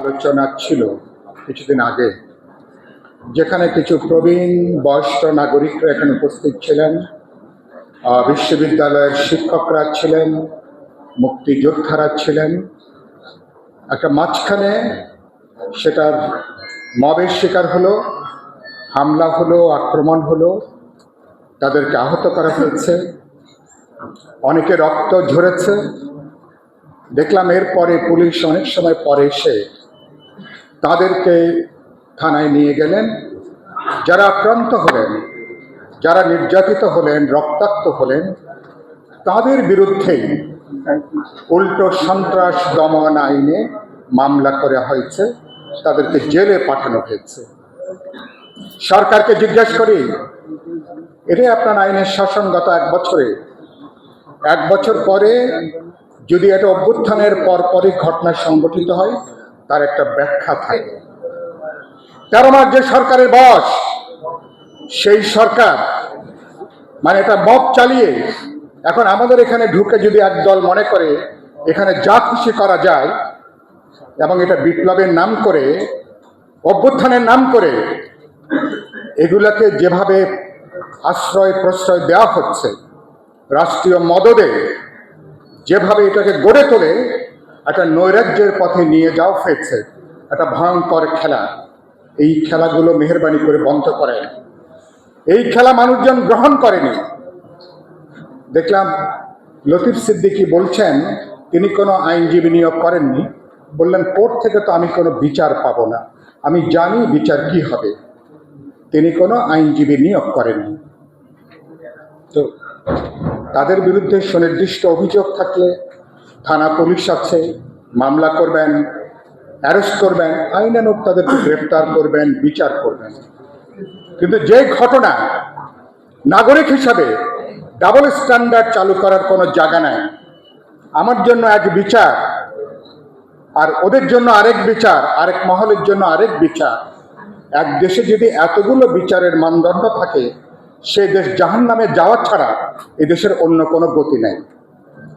আলোচনা ছিল কিছুদিন আগে, যেখানে কিছু প্রবীণ বয়স্ক নাগরিকরা এখানে উপস্থিত ছিলেন বিশ্ববিদ্যালয়ের শিক্ষকরা ছিলেন, মুক্তিযোদ্ধারা ছিলেন। একটা মাঝখানে সেটার মবের শিকার হলো, হামলা হলো, আক্রমণ হলো, তাদেরকে আহত করা হয়েছে। অনেকে রক্ত ঝরেছে। দেখলাম এরপরে পুলিশ অনেক সময় পরে এসে তাদেরকে থানায় নিয়ে গেলেন। যারা আক্রান্ত হলেন, যারা নির্যাতিত হলেন, রক্তাক্ত হলেন, তাদের বিরুদ্ধেই উল্টো সন্ত্রাস দমন আইনে মামলা করা হয়েছে। তাদেরকে জেলে পাঠানো হয়েছে। সরকারকে জিজ্ঞেস করি, এটাই আপনার আইনের শাসন গত এক বছরে। এক বছর পরে যদি এটা অভ্যুত্থানের পরপরই ঘটনা সংঘটিত হয় তার একটা ব্যাখ্যা থাকে। তেরো মাস যে সরকারের বস, সেই সরকার মানে এটা মব চালিয়ে এখন আমাদের এখানে ঢুকে যদি একদল মনে করে এখানে যা খুশি করা যায়, এবং এটা বিপ্লবের নাম করে, অভ্যুত্থানের নাম করে, এগুলাকে যেভাবে আশ্রয় প্রশ্রয় দেওয়া হচ্ছে, রাষ্ট্রীয় মদদে, যেভাবে এটাকে গড়ে তোলে একটা নৈরাজ্যের পথে নিয়ে যাওয়া হয়েছে একটা ভয়ঙ্কর খেলা। এই খেলাগুলো মেহরবানি করে বন্ধ করেন এই খেলা মানুষজন গ্রহণ করেনি। দেখলাম লতিফ সিদ্দিকী বলছেন, তিনি কোনো আইনজীবী নিয়োগ করেননি। বললেন, কোর্ট থেকে তো আমি কোনো বিচার পাবো না। আমি জানি বিচার কি হবে। তিনি কোনো আইনজীবী নিয়োগ করেননি। তো তাদের বিরুদ্ধে সুনির্দিষ্ট অভিযোগ থাকলে থানা পুলিশ আছে, মামলা করবেন, অ্যারেস্ট করবেন আইনানুক তাদেরকে গ্রেপ্তার করবেন, বিচার করবেন। কিন্তু যে ঘটনা নাগরিক হিসাবে ডাবল স্ট্যান্ডার্ড চালু করার কোনো জায়গা নাই। আমার জন্য এক বিচার, আর ওদের জন্য আরেক বিচার, আরেক মহলের জন্য আরেক বিচার। এক দেশে যদি এতগুলো বিচারের মানদণ্ড থাকে, সে দেশ জাহান নামে যাওয়া ছাড়া এ দেশের অন্য কোনো গতি নেই।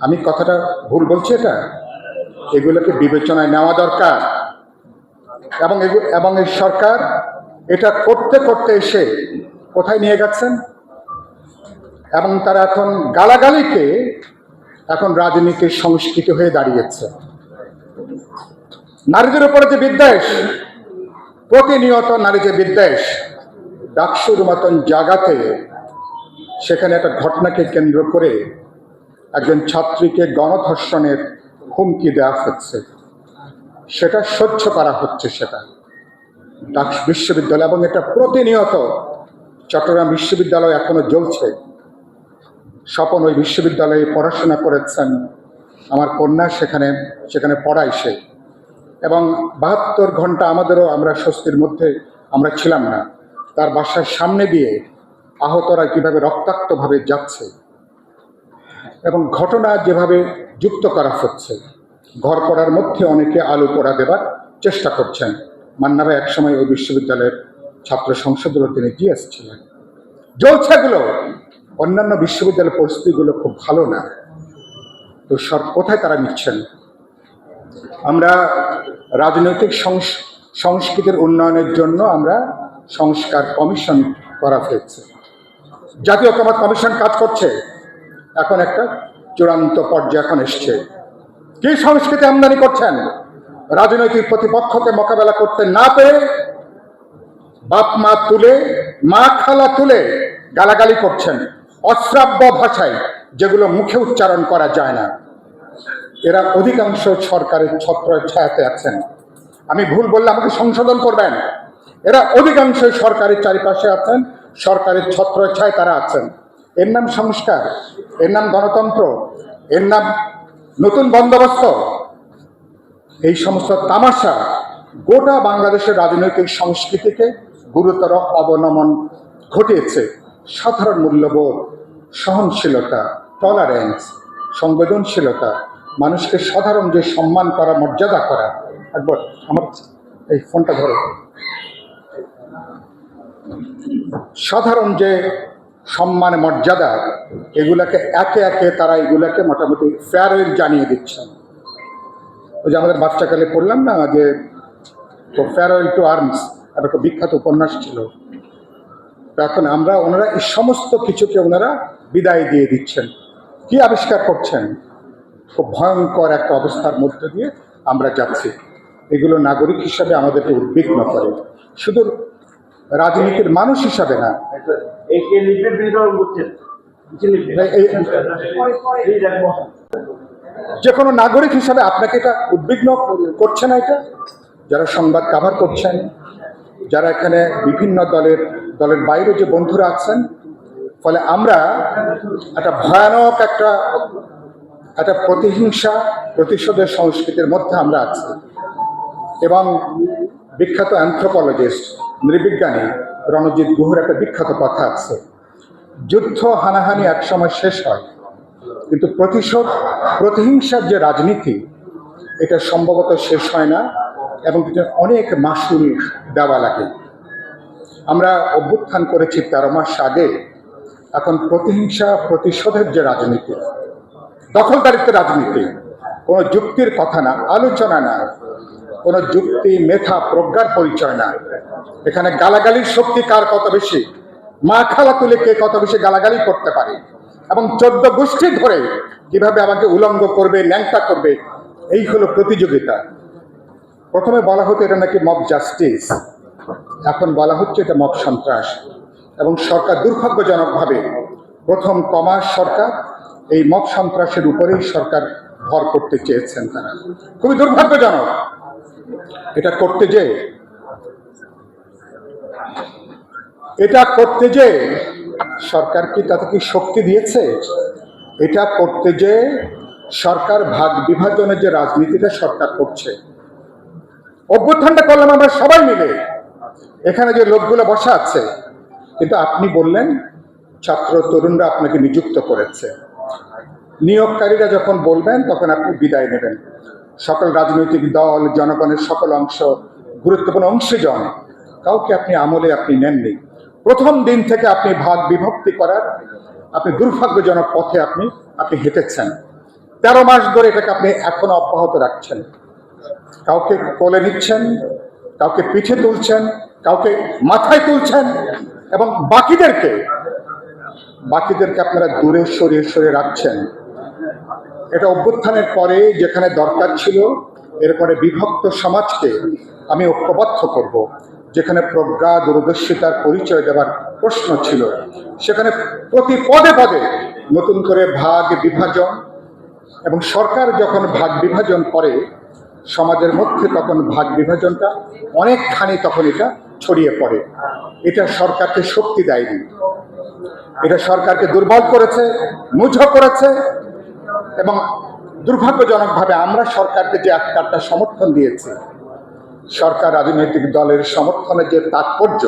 আমি কথাটা ভুল বলছি এটা? এগুলোকে বিবেচনায় নেওয়া দরকার। এবং এবং এই সরকার এটা করতে করতে এসে কোথায় নিয়ে গেছেন? এবং তারা এখন গালাগালিকে এখন রাজনীতির সংস্কৃতি হয়ে দাঁড়িয়েছে। নারীদের উপরে যে বিদ্বেষ, প্রতিনিয়ত নারী যে বিদ্বেষ, ডাকসুর মতন জায়গাতে সেখানে একটা ঘটনাকে কেন্দ্র করে একজন ছাত্রীকে গণধর্ষণের হুমকি দেওয়া হচ্ছে। সেটা সহ্য করা হচ্ছে সেটা। ডাকসু বিশ্ববিদ্যালয় এবং এটা প্রতিনিয়ত চট্টগ্রাম বিশ্ববিদ্যালয় এখনও জ্বলছে। স্বপন ওই বিশ্ববিদ্যালয়ে পড়াশোনা করেছেন। আমার কন্যা সেখানে সেখানে পড়ায় সে। এবং বাহাত্তর ঘণ্টা আমাদেরও আমরা স্বস্তির মধ্যে আমরা ছিলাম না। তার বাসার সামনে দিয়ে আহতরা কীভাবে রক্তাক্তভাবে যাচ্ছে এবং ঘটনা যেভাবে যুক্ত করা হচ্ছে, ঘর পড়ার মধ্যে অনেকে আলু পোড়া দেবার চেষ্টা করছেন। মান্না একসময় ওই বিশ্ববিদ্যালয়ের ছাত্র সংসদেরও তিনি জিএস ছিলেন। জ্বলছে এগুলো অন্যান্য বিশ্ববিদ্যালয়ের পরিস্থিতিগুলো খুব ভালো না। তো সব কোথায় তারা নিচ্ছেন? আমরা রাজনৈতিক সংস- সংস্কৃতির উন্নয়নের জন্য আমরা সংস্কার কমিশন করা হয়েছে। জাতীয় ঐক্যমত কমিশন কাজ করছে। এখন একটা চূড়ান্ত পর্যায়ে এখন এসছে। কি সংস্কৃতি আমদানি করছেন? রাজনৈতিক প্রতিপক্ষকে মোকাবেলা করতে না পেরে বাপ মা তুলে, মা খালা তুলে গালাগালি করছেন অশ্রাব্য ভাষায়, যেগুলো মুখে উচ্চারণ করা যায় না। এরা অধিকাংশ সরকারের ছত্র ছায়াতে আছেন। আমি ভুল বললে আমাকে সংশোধন করবেন। এরা অধিকাংশ সরকারের চারিপাশে আছেন, সরকারের ছত্র ছায় তারা আছেন। এর নাম সংস্কার, এর নাম গণতন্ত্র, এর নাম নতুন বন্দোবস্ত। এই সমস্ত তামাশা গোটা বাংলাদেশের রাজনৈতিক সংস্কৃতিকে গুরুতর অবনমন ঘটিয়েছে। সাধারণ মূল্যবোধ, সহনশীলতা টলারেন্স সংবেদনশীলতা, মানুষকে সাধারণ যে সম্মান করা, মর্যাদা করা। একবার আমার এই ফোনটা ধরো। সাধারণ যে সম্মান, মর্যাদা এগুলাকে একে একে তারা এগুলাকে মোটামুটি ফেয়ারওয়েল জানিয়ে দিচ্ছেন ওই যে আমাদের বাচ্চাকালে পড়লাম না, যে তো ফেয়ারওয়েল টু আর্মস একটা বিখ্যাত উপন্যাস ছিল। এখন আমরা, ওনারা এই সমস্ত কিছুকে ওনারা বিদায় দিয়ে দিচ্ছেন। কি আবিষ্কার করছেন? খুব ভয়ঙ্কর একটা অবস্থার মধ্যে দিয়ে আমরা যাচ্ছি। এগুলো নাগরিক হিসাবে আমাদেরকে উদ্বিগ্ন করে। শুধু রাজনীতির মানুষ হিসাবে না। যে কোনো নাগরিক হিসাবে আপনাকে এটা উদ্বিগ্ন করছে না এটা? যারা সংবাদ কাভার করছেন যারা এখানে বিভিন্ন দলের দলের বাইরে যে বন্ধুরা আছেন ফলে আমরা একটা ভয়ানক একটা একটা প্রতিহিংসা প্রতিশোধের সংস্কৃতির মধ্যে আমরা আছি। এবং বিখ্যাত অ্যান্থ্রোপোলজিস্ট নৃবিজ্ঞানী রণজিৎ গুহর একটা বিখ্যাত কথা আছে। যুদ্ধ হানাহানি একসময় শেষ হয়, কিন্তু প্রতিশোধ, প্রতিহিংসার যে রাজনীতি, এটা সম্ভবত শেষ হয় না এবং এটা অনেক মাসুল দেওয়া লাগে। আমরা অভ্যুত্থান করেছি তেরো মাস আগে, এখন প্রতিহিংসা, প্রতিশোধের যে রাজনীতি, দখলদারিত্বের রাজনীতি, কোনো যুক্তির কথা না, আলোচনা না। কোনো যুক্তি, মেধা, প্রজ্ঞার পরিচয় না এখানে গালাগালির শক্তি কার কত বেশি? মা খালা তুলে কে কত বেশি গালাগালি করতে পারে? এবং চোদ্দ গোষ্ঠী ধরে কীভাবে আমাকে উলঙ্গ করবে, ন্যাংটা করবে, এই হলো প্রতিযোগিতা। প্রথমে বলা হতো এটা নাকি মব জাস্টিস এখন বলা হচ্ছে এটা মব সন্ত্রাস। এবং সরকার দুর্ভাগ্যজনকভাবে প্রথম কমাস সরকার এই মব সন্ত্রাসের উপরেই সরকার ভর করতে চেয়েছেন তারা। খুবই দুর্ভাগ্যজনক। এটা করতে যে। এটা করতে যে সরকার কি তাতে কি শক্তি দিয়েছে? এটা করতে যে সরকার ভাগ বিভাজনের যে রাজনীতিটা সরকার করছে। অভ্যুত্থানটা করলাম আমরা সবাই মিলে। এখানে যে লোকগুলো বসা আছে। কিন্তু আপনি বললেন, ছাত্র তরুণরা আপনাকে নিযুক্ত করেছে। নিয়োগকারীরা যখন বলবেন, তখন আপনি বিদায় নেবেন। সকল রাজনৈতিক দল, জনগণের সকল অংশ, গুরুত্বপূর্ণ অংশীজন কাউকে আপনি আমলে আপনি নেননি। প্রথম দিন থেকে আপনি ভাগ বিভক্তি করার, আপনি দুর্ভাগ্যজনক পথে আপনি আপনি হেঁটেছেন। তেরো মাস ধরে এটাকে আপনি এখনও অব্যাহত রাখছেন। কাউকে কোলে নিচ্ছেন, কাউকে পিঠে তুলছেন, কাউকে মাথায় তুলছেন, এবং বাকিদেরকে বাকিদেরকে আপনারা দূরে সরিয়ে সরিয়ে রাখছেন। এটা অভ্যুত্থানের পরে যেখানে দরকার ছিল, এরপরে বিভক্ত সমাজকে আমি ঐক্যবদ্ধ করব। যেখানে প্রজ্ঞা, দূরদর্শিতার পরিচয় দেওয়ার প্রশ্ন ছিল, সেখানে প্রতি পদে পদে নতুন করে ভাগ বিভাজন এবং সরকার যখন ভাগ বিভাজন করে, সমাজের মধ্যে তখন ভাগ বিভাজনটা অনেকখানি তখন এটা ছড়িয়ে পড়ে এটা সরকারকে শক্তি দেয়নি এটা সরকারকে দুর্বল করেছে মুঝ করেছে এবং দুর্ভাগ্যজনকভাবে আমরা সরকারকে যে একটা সমর্থন দিয়েছি, সরকার রাজনৈতিক দলের সমর্থনের যে তাৎপর্য,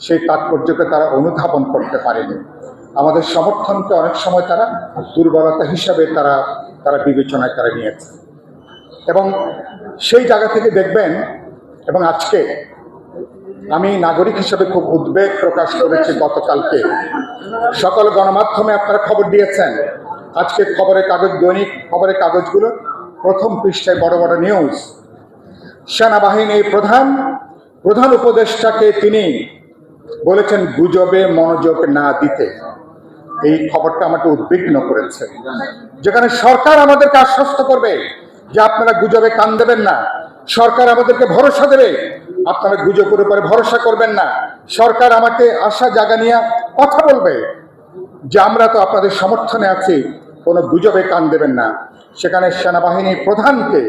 সেই তাৎপর্যকে তারা অনুধাবন করতে পারেনি। আমাদের সমর্থনকে অনেক সময় তারা দুর্বলতা হিসাবে তারা তারা বিবেচনায় তারা নিয়েছে। এবং সেই জায়গা থেকে দেখবেন, এবং আজকে আমি নাগরিক হিসেবে খুব উদ্বেগ প্রকাশ করেছি গতকালকে। সকল গণমাধ্যমে আপনারা খবর দিয়েছেন আজকে খবরের কাগজ, দৈনিক খবরের কাগজগুলো প্রথম পৃষ্ঠায় বড় বড় নিউজ সেনাবাহিনীর প্রধান প্রধান উপদেষ্টাকে তিনি বলেছেন, গুজবে মনোযোগ না দিতে। এই খবরটা আমাকে উদ্বিগ্ন করেছে। যেখানে সরকার আমাদেরকে আশ্বস্ত করবে যে আপনারা গুজবে কান দেবেন না, সরকার আমাদেরকে ভরসা দেবে, আপনারা গুজবের উপরে ভরসা করবেন না, সরকার আমাকে আশা জাগা নিয়ে কথা বলবে যে আমরা তো আপনাদের সমর্থনে আছি কোনো গুজবে কান দেবেন না। সেখানে সেনাবাহিনীর প্রধানকে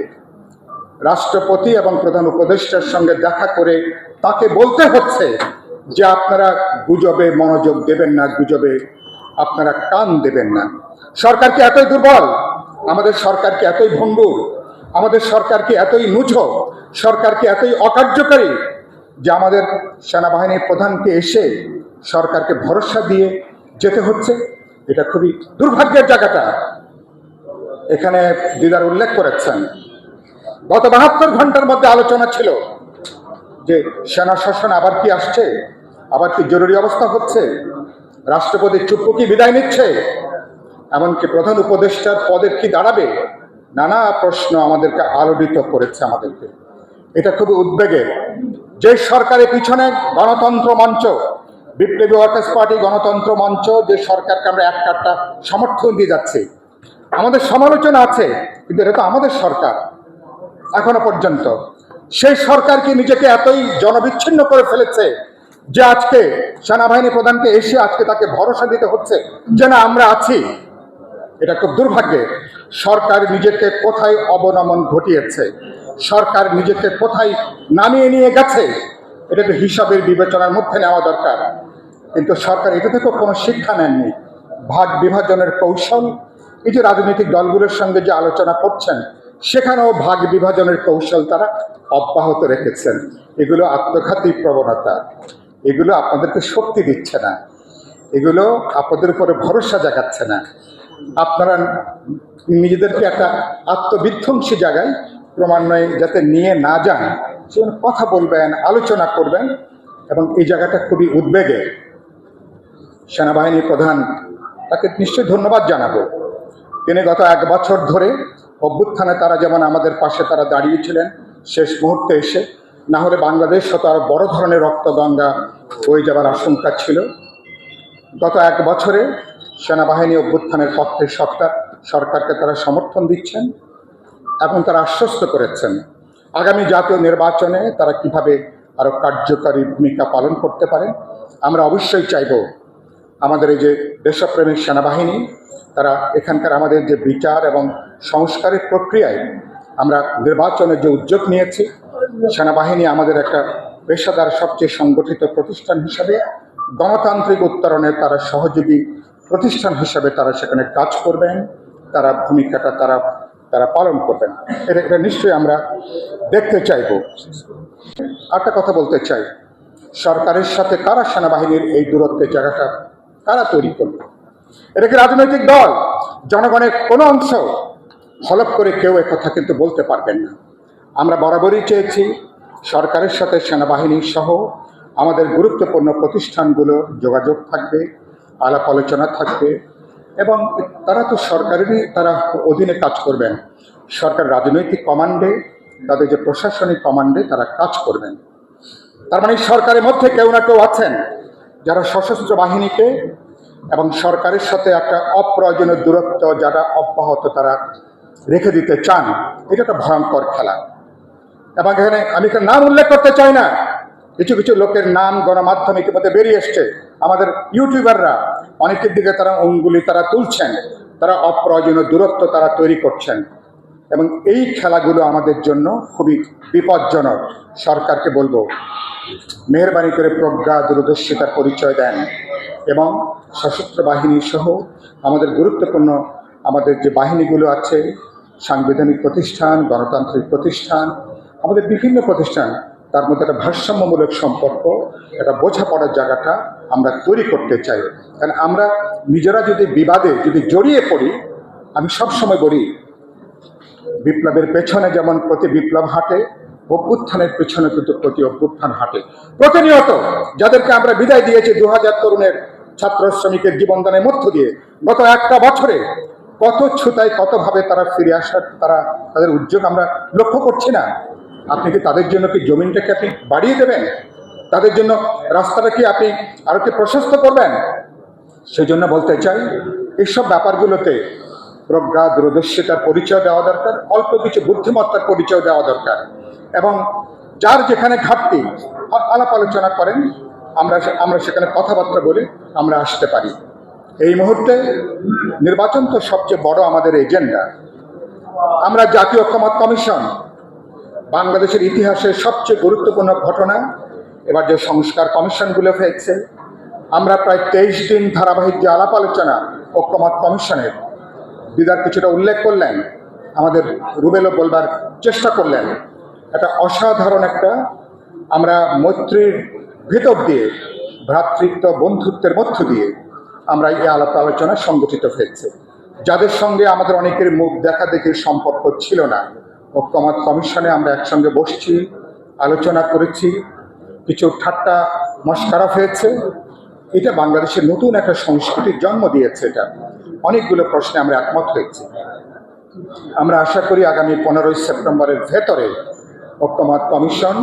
রাষ্ট্রপতি এবং প্রধান উপদেষ্টার সঙ্গে দেখা করে তাকে বলতে হচ্ছে যে আপনারা গুজবে মনোযোগ দেবেন না, গুজবে আপনারা কান দেবেন না। সরকার কি এতই দুর্বল? আমাদের সরকার কি এতই ভঙ্গুর? আমাদের সরকার কি এতই নুঝ? সরকার কি এতই অকার্যকারী যে আমাদের সেনাবাহিনীর প্রধানকে এসে সরকারকে ভরসা দিয়ে যেতে হচ্ছে? এটা খুবই দুর্ভাগ্যের জায়গাটা। এখানে দিদার উল্লেখ করেছেন, গত বাহাত্তর ঘণ্টার মধ্যে আলোচনা ছিল যে সেনা শাসন আবার কি আসছে, আবার কি জরুরি অবস্থা হচ্ছে, রাষ্ট্রপতি চুপ্পু কি বিদায় নিচ্ছে, এমনকি প্রধান উপদেষ্টার পদের কি দাঁড়াবে, নানা প্রশ্ন আমাদেরকে আলোড়িত করেছে আমাদেরকে। এটা খুবই উদ্বেগের। যে সরকারের পিছনে গণতন্ত্র মঞ্চ বিপ্লবী ওয়ার্কার্স পার্টি গণতন্ত্র মঞ্চ যে সরকারকে আমরা এক কাটটা সমর্থন দিয়ে যাচ্ছি। আমাদের সমালোচনা আছে, কিন্তু এটা তো আমাদের সরকার, এখনও পর্যন্ত। সেই সরকার কি নিজেকে এতই জনবিচ্ছিন্ন করে ফেলেছে যে আজকে সেনাবাহিনী প্রধানকে এসে আজকে তাকে ভরসা দিতে হচ্ছে যে না, আমরা আছি? এটা খুব দুর্ভাগ্যে সরকার নিজেকে কোথায় অবনমন ঘটিয়েছে? সরকার নিজেকে কোথায় নামিয়ে নিয়ে গেছে? এটা তো হিসাবের বিবেচনার মধ্যে নেওয়া দরকার। কিন্তু সরকার এটা থেকেও কোনো শিক্ষা নেননি। ভাগ বিভাজনের কৌশল, এই যে রাজনৈতিক দলগুলোর সঙ্গে যে আলোচনা করছেন, সেখানেও ভাগ বিভাজনের কৌশল তারা অব্যাহত রেখেছেন। এগুলো আত্মঘাতী প্রবণতা। এগুলো আপনাদেরকে শক্তি দিচ্ছে না। এগুলো আপনাদের উপরে ভরসা জাগাচ্ছে না। আপনারা নিজেদেরকে একটা আত্মবিধ্বংসী জায়গায় ক্রমান্বয়ে যাতে নিয়ে না যান, সেজন্য কথা বলবেন, আলোচনা করবেন, এবং এই জায়গাটা খুবই উদ্বেগের সেনাবাহিনী প্রধান, তাকে নিশ্চয়ই ধন্যবাদ জানাব। তিনি গত এক বছর ধরে অভ্যুত্থানে তারা যেমন আমাদের পাশে তারা দাঁড়িয়েছিলেন, শেষ মুহূর্তে এসে না হলে বাংলাদেশ হতো আরও বড় ধরনের রক্তগঙ্গা বয়ে যাবার আশঙ্কা ছিল। গত এক বছরে সেনাবাহিনী অভ্যুত্থানের পক্ষে সরকার সরকারকে তারা সমর্থন দিচ্ছেন এবং তারা আশ্বস্ত করেছেন, আগামী জাতীয় নির্বাচনে তারা কীভাবে আরও কার্যকারী ভূমিকা পালন করতে পারে। আমরা অবশ্যই চাইব আমাদের এই যে দেশপ্রেমিক সেনাবাহিনী, তারা এখানকার আমাদের যে বিচার এবং সংস্কারের প্রক্রিয়ায় আমরা নির্বাচনের যে উদ্যোগ নিয়েছি, সেনাবাহিনী আমাদের একটা পেশাদার সবচেয়ে সংগঠিত প্রতিষ্ঠান হিসাবে, গণতান্ত্রিক উত্তরণে তারা সহযোগী প্রতিষ্ঠান হিসাবে তারা সেখানে কাজ করবেন, তারা ভূমিকাটা তারা তারা পালন করবেন। এটা নিশ্চয়ই আমরা দেখতে চাইব। একটা কথা বলতে চাই, সরকারের সাথে কারা সেনাবাহিনীর এই দূরত্বের জায়গাটা কারা তৈরি করবে এটা কি রাজনৈতিক দল? জনগণের কোনো অংশ হলপ করে কেউ কথা কিন্তু বলতে পারবেন না। আমরা বরাবরই চেয়েছি সরকারের সাথে সেনাবাহিনী সহ আমাদের গুরুত্বপূর্ণ প্রতিষ্ঠানগুলো যোগাযোগ থাকবে, আলাপ আলোচনা থাকবে এবং তারা তো সরকারেরই তারা অধীনে কাজ করবেন। সরকার রাজনৈতিক কমান্ডে, তাদের যে প্রশাসনিক কমান্ডে তারা কাজ করবেন। তার মানে সরকারের মধ্যে কেউ না কেউ আছেন। যারা সশস্ত্র বাহিনীকে এবং সরকারের সাথে একটা অপ্রয়োজনীয় দূরত্ব যারা অব্যাহত তারা রেখে দিতে চান, এটা একটা ভয়ঙ্কর খেলা। এবং এখানে আমি এখানে নাম উল্লেখ করতে চাই না। কিছু কিছু লোকের নাম গণমাধ্যমে ইতিমধ্যে বেরিয়ে এসছে। আমাদের ইউটিউবাররা অনেকের দিকে তারা অঙ্গুলি তারা তুলছেন, তারা অপ্রয়োজনীয় দূরত্ব তারা তৈরি করছেন। এবং এই খেলাগুলো আমাদের জন্য খুবই বিপজ্জনক। সরকারকে বলব, মেহরবানি করে প্রজ্ঞা দূরদর্শিতার পরিচয় দেন এবং সশস্ত্র বাহিনী সহ আমাদের গুরুত্বপূর্ণ আমাদের যে বাহিনীগুলো আছে, সাংবিধানিক প্রতিষ্ঠান, গণতান্ত্রিক প্রতিষ্ঠান, আমাদের বিভিন্ন প্রতিষ্ঠান, তার মধ্যে একটা ভারসাম্যমূলক সম্পর্ক, একটা বোঝাপড়ার জায়গাটা আমরা তৈরি করতে চাই। কারণ আমরা নিজেরা যদি বিবাদে যদি জড়িয়ে পড়ি, আমি সবসময় বলি বিপ্লবের পেছনে যেমন প্রতি বিপ্লব হাঁটে, অভ্যুত্থানের পেছনে কিন্তু প্রতি অভ্যুত্থান হাঁটে। প্রতিনিয়ত যাদেরকে আমরা বিদায় দিয়েছি দু হাজার তরুণের ছাত্র শ্রমিকের জীবনদানের মধ্য দিয়ে, গত একটা বছরে কত ছুতায় কতভাবে তারা ফিরে আসার, তারা তাদের উদ্যোগ আমরা লক্ষ্য করছি না। আপনি কি তাদের জন্য কি জমিনটাকে আপনি বাড়িয়ে দেবেন? তাদের জন্য রাস্তাটা কি আপনি আরও কি প্রশস্ত করবেন? সেই জন্য বলতে চাই এইসব ব্যাপারগুলোতে প্রজ্ঞা দূরদর্শিতার পরিচয় দেওয়া দরকার, অল্প কিছু বুদ্ধিমত্তার পরিচয় দেওয়া দরকার। এবং যার যেখানে ঘাটতি আলাপ আলোচনা করেন, আমরা আমরা সেখানে কথাবার্তা বলে, আমরা আসতে পারি। এই মুহূর্তে নির্বাচন তো সবচেয়ে বড় আমাদের এজেন্ডা। আমরা জাতীয় ঐক্যমত কমিশন, বাংলাদেশের ইতিহাসের সবচেয়ে গুরুত্বপূর্ণ ঘটনা, এবার যে সংস্কার কমিশনগুলো হয়েছে, আমরা প্রায় তেইশ দিন ধারাবাহিক যে আলাপ আলোচনা ঐক্যমত কমিশনের দিদার কিছুটা উল্লেখ করলেন, আমাদের রুবেলও বলবার চেষ্টা করলেন। একটা অসাধারণ একটা আমরা মৈত্রীর ভেতর দিয়ে, ভ্রাতৃত্ব বন্ধুত্বের মধ্য দিয়ে আমরা এই আলাপ আলোচনা সংগঠিত হয়েছে। যাদের সঙ্গে আমাদের অনেকের মুখ দেখা দেখির সম্পর্ক ছিল না, ঐক্যমত কমিশনে আমরা একসঙ্গে বসছি, আলোচনা করেছি, কিছু ঠাট্টা মস্কারা হয়েছে। এটা বাংলাদেশের নতুন একটা সংস্কৃতির জন্ম দিয়েছে এটা। অনেকগুলো প্রশ্নে আমরা একমত হয়েছি। আমরা আশা করি আগামী পনেরোই সেপ্টেম্বরের ভেতরে ঐক্যমত কমিশন